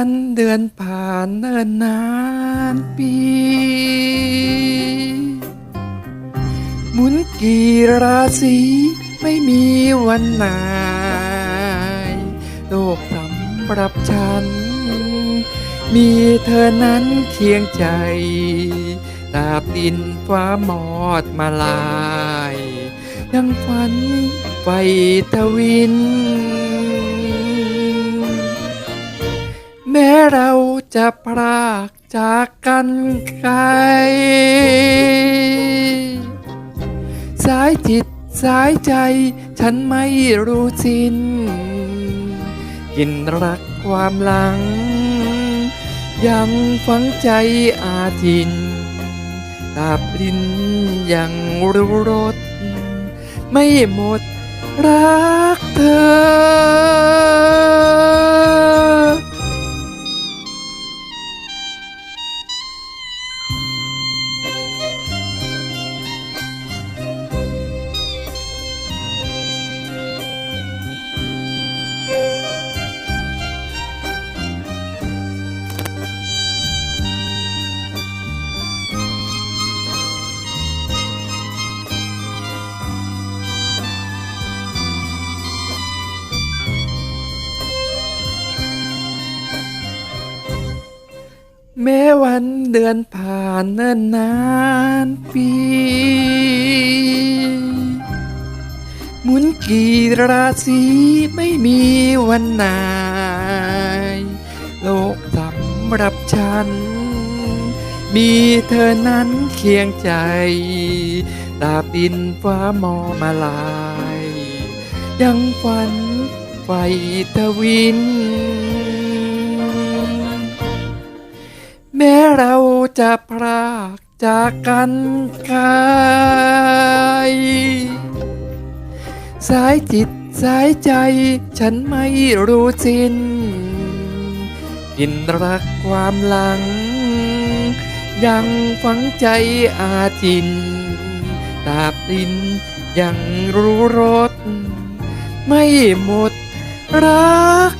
ันเดือนผ่านเนิ่นนานปี หมุนกี่ราศีไม่มีวันไหนโลกสำหรับฉัน มีเธอนั้นเคียงใจตาบดินฟ้ามอดมาลาย ยังฝันไฟทวิน จะพรากจากกันไกลสายจิตสายใจฉันไม่รู้สิ้นกินรักความหลัง ยังฝังใจอาทินตาบลินยังรู้รส ไม่หมดรักเธอ แม้วันเดือนผ่านเนิ่นนานปี หมุนกี่ราศีไม่มีวันไหนโลกสำหรับฉัน มีเธอนั้นเคียงใจ ตาบินฟ้ามอมาลาย ยังฝันไฟทวิน แม้เราจะพรากจากกันไกลสายจิตสายใจฉันไม่รู้สิ้นกินรักความหลัง ยังฝังใจอาจิน ตาบินยังรู้รส ไม่หมดรัก